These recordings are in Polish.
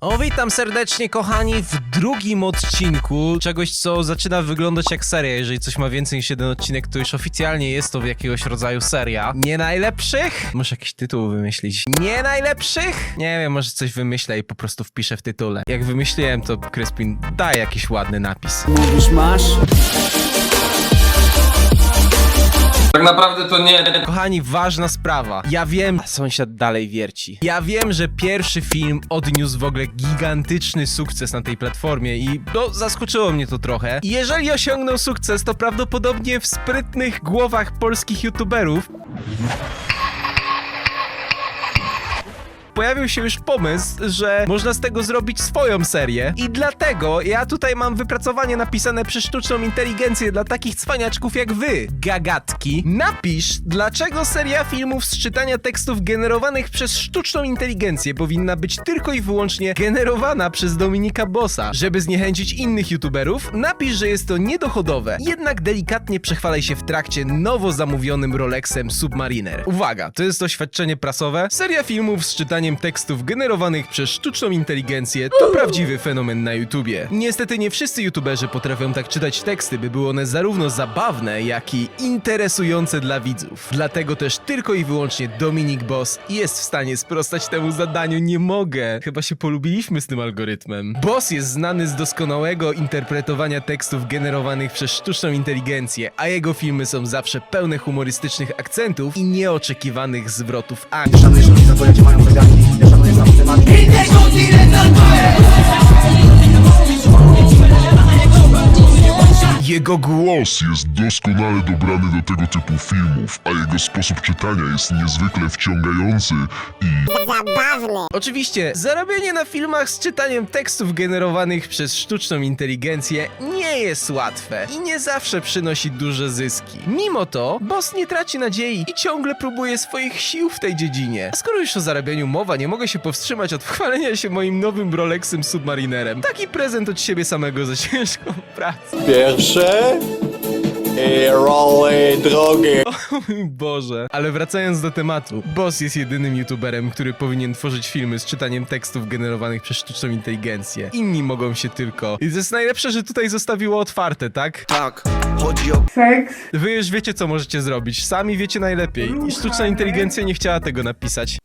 O, witam serdecznie, kochani, w drugim odcinku czegoś, co zaczyna wyglądać jak seria. Jeżeli coś ma więcej niż jeden odcinek, to już oficjalnie jest to jakiegoś rodzaju seria. Nie najlepszych? Muszę jakiś tytuł wymyślić. Nie najlepszych? Nie wiem, może coś wymyślę i po prostu wpiszę w tytule. Jak wymyśliłem, to Kryspin daj jakiś ładny napis. Mówisz masz? Tak naprawdę to nie. Kochani, ważna sprawa. Ja wiem, sąsiad dalej wierci. Ja wiem, że pierwszy film odniósł w ogóle gigantyczny sukces na tej platformie i no, zaskoczyło mnie to trochę. Jeżeli osiągnął sukces, to prawdopodobnie w sprytnych głowach polskich youtuberów pojawił się już pomysł, że można z tego zrobić swoją serię i dlatego ja tutaj mam wypracowanie napisane przez sztuczną inteligencję dla takich cwaniaczków jak wy, gagatki. Napisz, dlaczego seria filmów z czytania tekstów generowanych przez sztuczną inteligencję powinna być tylko i wyłącznie generowana przez Dominika Bossa. Żeby zniechęcić innych youtuberów, napisz, że jest to niedochodowe, jednak delikatnie przechwalaj się w trakcie nowo zamówionym Rolexem Submariner. Uwaga, to jest oświadczenie prasowe. Seria filmów z czytaniem tekstów generowanych przez sztuczną inteligencję to prawdziwy fenomen na YouTubie. Niestety nie wszyscy youtuberzy potrafią tak czytać teksty, by były one zarówno zabawne, jak i interesujące dla widzów. Dlatego też tylko i wyłącznie Dominik Boss jest w stanie sprostać temu zadaniu. Nie mogę. Chyba się polubiliśmy z tym algorytmem. Boss jest znany z doskonałego interpretowania tekstów generowanych przez sztuczną inteligencję, a jego filmy są zawsze pełne humorystycznych akcentów i nieoczekiwanych zwrotów akcji. Szanuję, że rodzice pojęcie mają zegarki Ja szanuję sam temat Jego głos jest doskonale dobrany do tego typu filmów, a jego sposób czytania jest niezwykle wciągający i Oczywiście, zarabianie na filmach z czytaniem tekstów generowanych przez sztuczną inteligencję nie jest łatwe i nie zawsze przynosi duże zyski. Mimo to, boss nie traci nadziei i ciągle próbuje swoich sił w tej dziedzinie. A skoro już o zarabianiu mowa, nie mogę się powstrzymać od chwalenia się moim nowym Rolexem Submarinerem. Taki prezent od siebie samego za ciężką pracę. Pierwsze i role drogie. O mój Boże. Ale wracając do tematu, Boss jest jedynym youtuberem, który powinien tworzyć filmy z czytaniem tekstów generowanych przez sztuczną inteligencję. Inni mogą się tylko. I to jest najlepsze, że tutaj zostawiło otwarte, tak? Tak, chodzi o Wy już wiecie, co możecie zrobić. Sami wiecie najlepiej. I sztuczna inteligencja nie chciała tego napisać.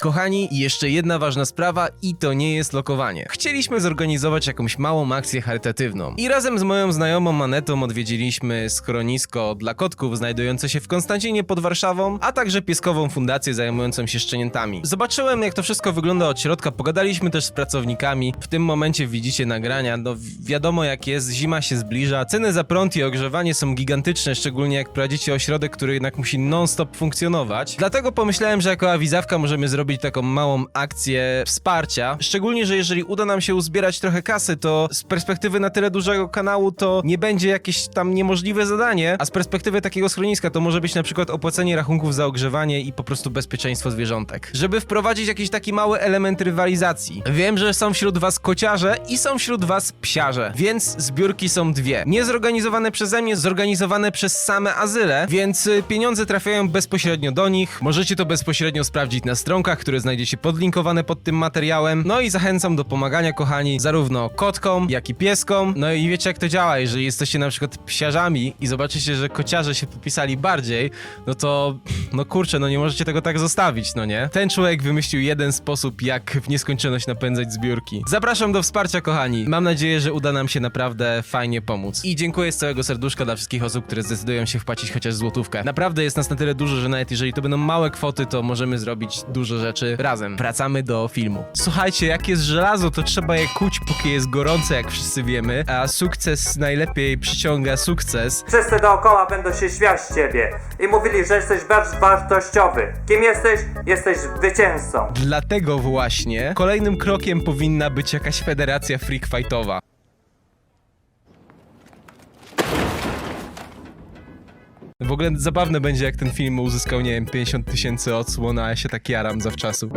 Kochani, jeszcze jedna ważna sprawa i to nie jest lokowanie. Chcieliśmy zorganizować jakąś małą akcję charytatywną. I razem z moją znajomą Manetą odwiedziliśmy schronisko dla kotków znajdujące się w Konstancinie pod Warszawą, a także pieskową fundację zajmującą się szczeniętami. Zobaczyłem jak to wszystko wygląda od środka, pogadaliśmy też z pracownikami. W tym momencie widzicie nagrania, no wi- wiadomo jak jest, zima się zbliża, ceny za prąd i ogrzewanie są gigantyczne, szczególnie jak prowadzicie ośrodek, który jednak musi non-stop funkcjonować. Dlatego pomyślałem, że jako awizawka możemy zrobić taką małą akcję wsparcia. Szczególnie, że jeżeli uda nam się uzbierać trochę kasy, to z perspektywy na tyle dużego kanału to nie będzie jakieś tam niemożliwe zadanie, a z perspektywy takiego schroniska to może być na przykład opłacenie rachunków za ogrzewanie i po prostu bezpieczeństwo zwierzątek. Żeby wprowadzić jakiś taki mały element rywalizacji. Wiem, że są wśród was kociarze i są wśród was psiarze, więc zbiórki są dwie. Nie zorganizowane przeze mnie, zorganizowane przez same azyle, więc y, pieniądze trafiają bezpośrednio do nich. Możecie to bezpośrednio sprawdzić na stronkach, które znajdziecie podlinkowane pod tym materiałem. No i zachęcam do pomagania, kochani, zarówno kotkom, jak i pieskom. No i wiecie jak to działa, jeżeli jesteście na przykład psiarzami i zobaczycie, że kociarze się popisali bardziej, no to, no kurczę, no nie możecie tego tak zostawić, no nie? Ten człowiek wymyślił jeden sposób, jak w nieskończoność napędzać zbiórki. Zapraszam do wsparcia, kochani. Mam nadzieję, że uda nam się naprawdę fajnie pomóc. I dziękuję z całego serduszka dla wszystkich osób, które zdecydują się wpłacić chociaż złotówkę. Naprawdę jest nas na tyle dużo, że nawet jeżeli to będą małe kwoty, to możemy zrobić dużo rzeczy razem. Wracamy do filmu. Słuchajcie, jak jest żelazo, to trzeba je kuć, póki jest gorące, jak wszyscy wiemy, a sukces najlepiej przyciąga sukces. Wszyscy dookoła będą się śmiać z ciebie i mówili, że jesteś bardzo wartościowy. Kim jesteś? Jesteś zwycięzcą. Dlatego właśnie kolejnym krokiem powinna być jakaś federacja freak fightowa. W ogóle zabawne będzie, jak ten film uzyskał, nie wiem, 50 tysięcy odsłon, a ja się tak jaram zawczasu.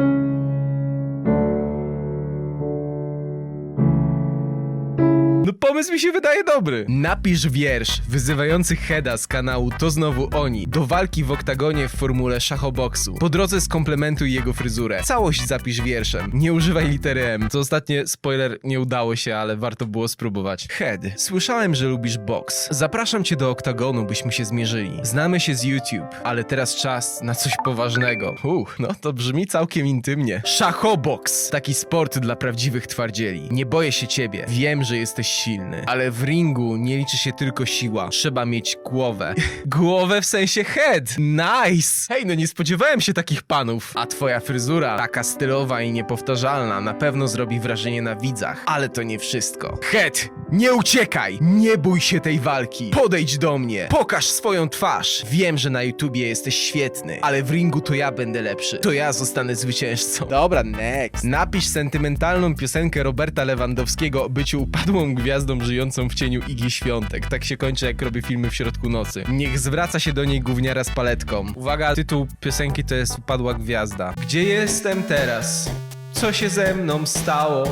Pomysł mi się wydaje dobry. Napisz wiersz wyzywający Heda z kanału To Znowu Oni do walki w oktagonie w formule szachoboksu. Po drodze skomplementuj jego fryzurę. Całość zapisz wierszem. Nie używaj litery M. Co ostatnie, spoiler, nie udało się, ale warto było spróbować. Head, słyszałem, że lubisz boks. Zapraszam cię do oktagonu, byśmy się zmierzyli. Znamy się z YouTube, ale teraz czas na coś poważnego. Uch, no to brzmi całkiem intymnie. Szachoboks! Taki sport dla prawdziwych twardzieli. Nie boję się ciebie. Wiem, że jesteś silny. Ale w ringu nie liczy się tylko siła. Trzeba mieć głowę. głowę w sensie head. Nice! Hej, no nie spodziewałem się takich panów. A twoja fryzura, taka stylowa i niepowtarzalna, na pewno zrobi wrażenie na widzach. Ale to nie wszystko. Head, nie uciekaj! Nie bój się tej walki! Podejdź do mnie! Pokaż swoją twarz! Wiem, że na YouTubie jesteś świetny, ale w ringu to ja będę lepszy. To ja zostanę zwycięzcą. Dobra, next. Napisz sentymentalną piosenkę Roberta Lewandowskiego o byciu upadłą gwiazdą żyjącą w cieniu Igi Świątek. Tak się kończy, jak robię filmy w środku nocy. Niech zwraca się do niej gówniara z paletką. Uwaga, tytuł piosenki to jest Upadła Gwiazda. Gdzie jestem teraz? Co się ze mną stało?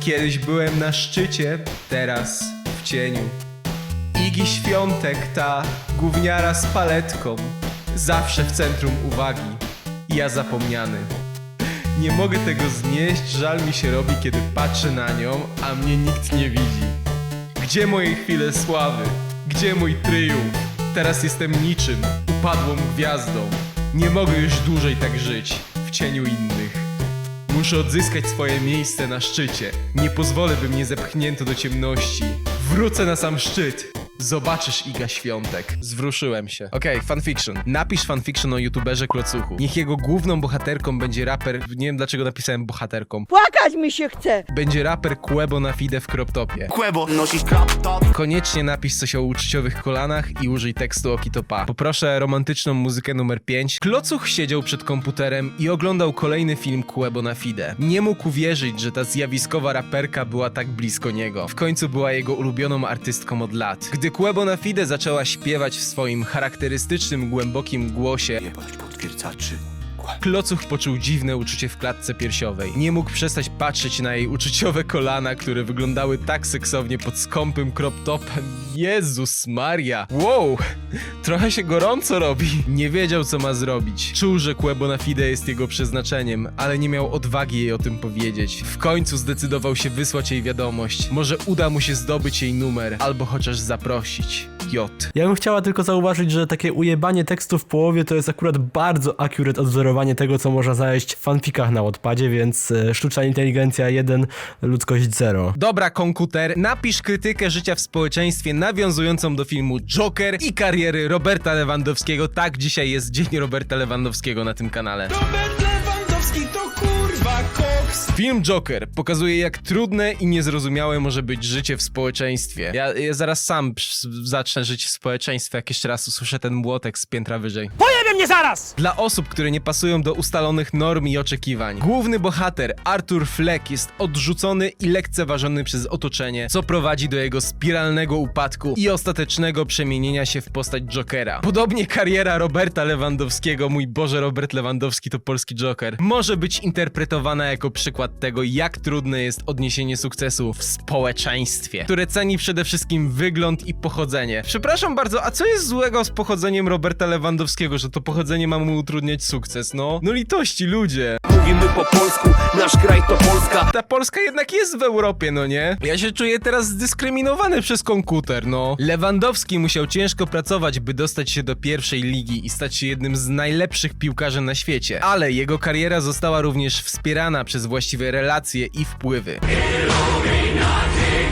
Kiedyś byłem na szczycie, teraz w cieniu. Igi Świątek, ta gówniara z paletką, zawsze w centrum uwagi. Ja zapomniany. Nie mogę tego znieść, żal mi się robi, kiedy patrzę na nią, a mnie nikt nie widzi. Gdzie moje chwile sławy? Gdzie mój triumf? Teraz jestem niczym, upadłą gwiazdą. Nie mogę już dłużej tak żyć, w cieniu innych. Muszę odzyskać swoje miejsce na szczycie. Nie pozwolę, by mnie zepchnięto do ciemności. Wrócę na sam szczyt. Zobaczysz Iga Świątek. Zwruszyłem się. Okej, fanfiction. Napisz fanfiction o youtuberze Klocuchu. Niech jego główną bohaterką będzie raper... Nie wiem dlaczego napisałem bohaterką. Płakać mi się chce! Będzie raper Quebo na fide w kroptopie. Kłebo, nosisz crop top Koniecznie napisz coś o uczuciowych kolanach i użyj tekstu Okitopa. Poproszę romantyczną muzykę numer 5. Klocuch siedział przed komputerem i oglądał kolejny film Kuebo na Fide. Nie mógł uwierzyć, że ta zjawiskowa raperka była tak blisko niego. W końcu była jego ulubioną artystką od lat. Gdy Kuebo na Fide zaczęła śpiewać w swoim charakterystycznym, głębokim głosie, Jebać potwierdzaczy Klocuch poczuł dziwne uczucie w klatce piersiowej. Nie mógł przestać patrzeć na jej uczuciowe kolana, które wyglądały tak seksownie pod skąpym crop topem. Jezus Maria! Wow! Trochę się gorąco robi. Nie wiedział, co ma zrobić. Czuł, że Quebo na Fide jest jego przeznaczeniem, ale nie miał odwagi jej o tym powiedzieć. W końcu zdecydował się wysłać jej wiadomość. Może uda mu się zdobyć jej numer, albo chociaż zaprosić. J. Ja bym chciała tylko zauważyć, że takie ujebanie tekstu w połowie to jest akurat bardzo accurate odwzorowanie tego, co można znaleźć w fanfikach na odpadzie, więc e, sztuczna inteligencja 1, ludzkość 0. Dobra, komputer, napisz krytykę życia w społeczeństwie nawiązującą do filmu Joker i kariery Roberta Lewandowskiego. Tak, dzisiaj jest Dzień Roberta Lewandowskiego na tym kanale. Robert Lewandowski to kurwa koks Film Joker pokazuje, jak trudne i niezrozumiałe może być życie w społeczeństwie. Ja, ja zaraz sam zacznę żyć w społeczeństwie, jak jeszcze raz usłyszę ten młotek z piętra wyżej. Mnie zaraz! Dla osób, które nie pasują do ustalonych norm i oczekiwań. Główny bohater, Arthur Fleck, jest odrzucony i lekceważony przez otoczenie, co prowadzi do jego spiralnego upadku i ostatecznego przemienienia się w postać Jokera. Podobnie kariera Roberta Lewandowskiego, mój Boże, Robert Lewandowski to polski Joker, może być interpretowana jako przykład tego, jak trudne jest odniesienie sukcesu w społeczeństwie, które ceni przede wszystkim wygląd i pochodzenie. Przepraszam bardzo, a co jest złego z pochodzeniem Roberta Lewandowskiego, że to pochodzenie ma mu utrudniać sukces, no? No litości, ludzie. Mówimy po polsku, nasz kraj to Polska Ta Polska jednak jest w Europie, no nie? Ja się czuję teraz zdyskryminowany przez komputer, no. Lewandowski musiał ciężko pracować, by dostać się do pierwszej ligi i stać się jednym z najlepszych piłkarzy na świecie. Ale jego kariera została również wspierana przez właściwe relacje i wpływy.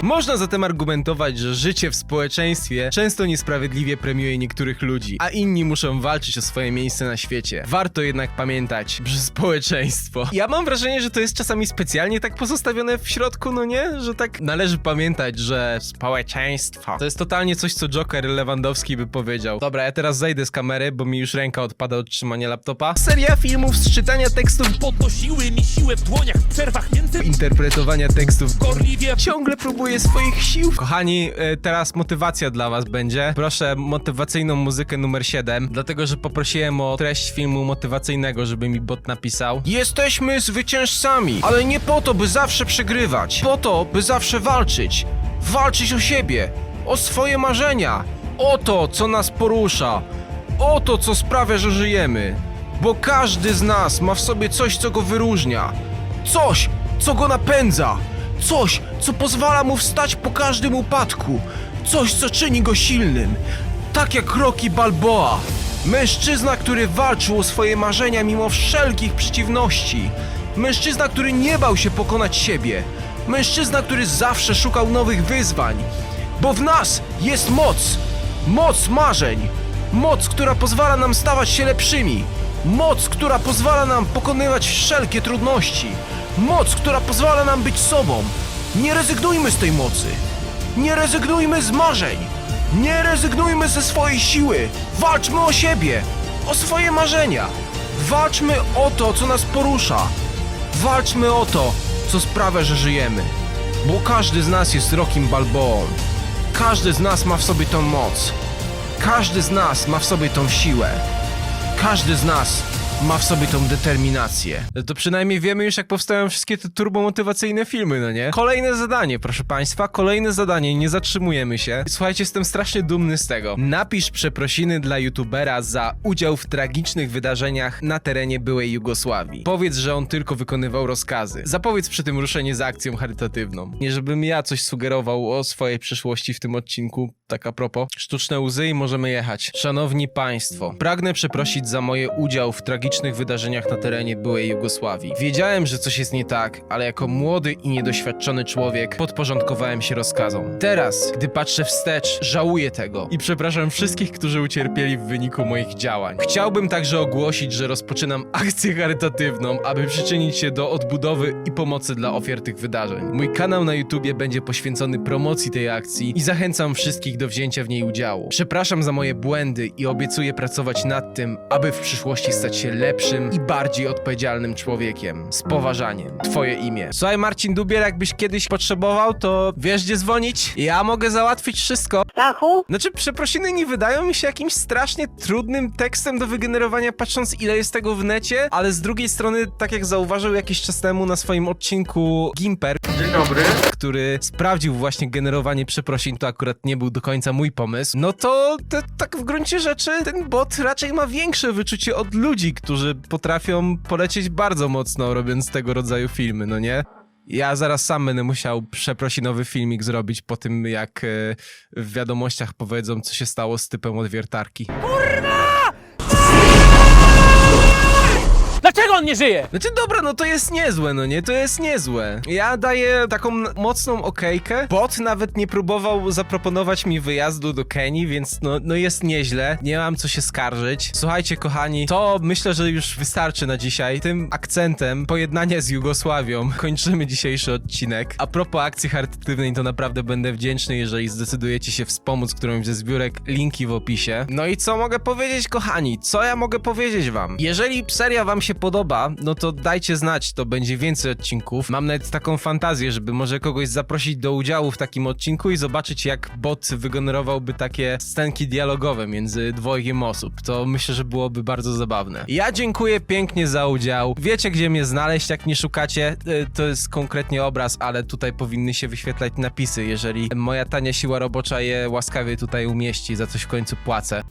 Można zatem argumentować, że życie w społeczeństwie często niesprawiedliwie premiuje niektórych ludzi, a inni muszą walczyć o swoje miejsce na świecie. Warto jednak pamiętać, że społeczeństwo. Ja mam wrażenie, że to jest czasami specjalnie tak pozostawione w środku, no nie? Że tak należy pamiętać, że społeczeństwo to jest totalnie coś, co Joker Lewandowski by powiedział. Dobra, ja teraz zejdę z kamery, bo mi już ręka odpada od trzymania laptopa. Seria filmów z czytania tekstów Podnosiły mi siłę w dłoniach, w przerwach między interpretowania tekstów gorliwie ciągle próbuję swoich sił. Kochani, e, teraz motywacja dla was będzie. Proszę motywacyjną muzykę numer 7, dlatego że poprosiłem o treść filmu motywacyjnego, żeby mi bot napisał. Jesteśmy zwycięzcami, ale nie po to, by zawsze przegrywać. Po to, by zawsze walczyć. walczyć o siebie, o swoje marzenia, o to, co nas porusza, o to, co sprawia, że żyjemy. Bo każdy z nas ma w sobie coś, co go wyróżnia. Coś, co go napędza. Coś, co pozwala mu wstać po każdym upadku. Coś, co czyni go silnym. Tak jak Rocky Balboa. Mężczyzna, który walczył o swoje marzenia mimo wszelkich przeciwności. Mężczyzna, który nie bał się pokonać siebie. Mężczyzna, który zawsze szukał nowych wyzwań. Bo w nas jest moc. Moc marzeń. Moc, która pozwala nam stawać się lepszymi. Moc, która pozwala nam pokonywać wszelkie trudności. Moc, która pozwala nam być sobą. Nie rezygnujmy z tej mocy. Nie rezygnujmy z marzeń. Nie rezygnujmy ze swojej siły. Walczmy o siebie, o swoje marzenia. Walczmy o to, co nas porusza. Walczmy o to, co sprawia, że żyjemy. Bo każdy z nas jest Rokim Balboą. Każdy z nas ma w sobie tą moc. Każdy z nas ma w sobie tą siłę. Każdy z nas ma w sobie tą determinację. To przynajmniej wiemy już, jak powstają wszystkie te turbomotywacyjne filmy, no nie? Kolejne zadanie, proszę państwa, kolejne zadanie, nie zatrzymujemy się. Słuchajcie, jestem strasznie dumny z tego. Napisz przeprosiny dla youtubera za udział w tragicznych wydarzeniach na terenie byłej Jugosławii. Powiedz, że on tylko wykonywał rozkazy. Zapowiedz przy tym ruszenie za akcją charytatywną. Nie żebym ja coś sugerował o swojej przyszłości w tym odcinku, tak a propos. Sztuczne łzy i możemy jechać. Szanowni Państwo, pragnę przeprosić za moje udział w tragicznych wydarzeniach na terenie byłej Jugosławii. Wiedziałem, że coś jest nie tak, ale jako młody i niedoświadczony człowiek podporządkowałem się rozkazom. Teraz, gdy patrzę wstecz, żałuję tego i przepraszam wszystkich, którzy ucierpieli w wyniku moich działań. Chciałbym także ogłosić, że rozpoczynam akcję charytatywną, aby przyczynić się do odbudowy i pomocy dla ofiar tych wydarzeń. Mój kanał na YouTubie będzie poświęcony promocji tej akcji i zachęcam wszystkich do wzięcia w niej udziału. Przepraszam za moje błędy i obiecuję pracować nad tym, aby w przyszłości stać się lepszym i bardziej odpowiedzialnym człowiekiem. Z poważaniem. Twoje imię. Słuchaj Marcin Dubiel, jakbyś kiedyś potrzebował, to wiesz gdzie dzwonić? Ja mogę załatwić wszystko. Stachu? Znaczy, przeprosiny nie wydają mi się jakimś strasznie trudnym tekstem do wygenerowania, patrząc ile jest tego w necie, ale z drugiej strony, tak jak zauważył jakiś czas temu na swoim odcinku Gimper, Dzień dobry. który sprawdził właśnie generowanie przeprosin, to akurat nie był do końca mój pomysł, no to te, tak w gruncie rzeczy ten bot raczej ma większe wyczucie od ludzi, którzy potrafią polecieć bardzo mocno robiąc tego rodzaju filmy, no nie? Ja zaraz sam będę musiał przeprosinowy filmik zrobić po tym, jak e, w wiadomościach powiedzą, co się stało z typem od wiertarki. On nie żyje? Znaczy dobra, no to jest niezłe, no nie? To jest niezłe. Ja daję taką mocną okejkę. Bot nawet nie próbował zaproponować mi wyjazdu do Kenii, więc no, no jest nieźle. Nie mam co się skarżyć. Słuchajcie, kochani, to myślę, że już wystarczy na dzisiaj. Tym akcentem pojednania z Jugosławią kończymy dzisiejszy odcinek. A propos akcji charytatywnej, to naprawdę będę wdzięczny, jeżeli zdecydujecie się wspomóc którąś ze zbiórek. Linki w opisie. No i co mogę powiedzieć, kochani? Co ja mogę powiedzieć wam? Jeżeli seria wam się podoba, no to dajcie znać, to będzie więcej odcinków. Mam nawet taką fantazję, żeby może kogoś zaprosić do udziału w takim odcinku i zobaczyć, jak bot wygenerowałby takie scenki dialogowe między dwojgiem osób. To myślę, że byłoby bardzo zabawne. Ja dziękuję pięknie za udział. Wiecie, gdzie mnie znaleźć, jak nie szukacie. Y, To jest konkretnie obraz, ale tutaj powinny się wyświetlać napisy, jeżeli moja tania siła robocza je łaskawie tutaj umieści, za coś w końcu płacę.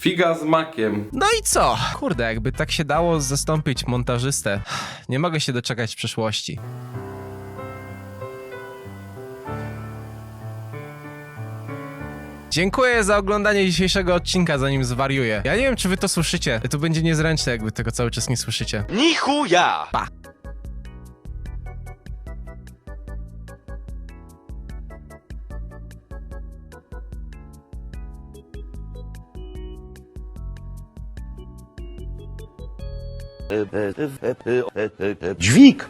Figa z makiem. No i co? Kurde, jakby tak się dało zastąpić montażystę. Nie mogę się doczekać przyszłości. Dziękuję za oglądanie dzisiejszego odcinka, zanim zwariuję. Ja nie wiem, czy wy to słyszycie. To będzie niezręczne, jakby tego cały czas nie słyszycie. Nichuja! Pa! Dźwig!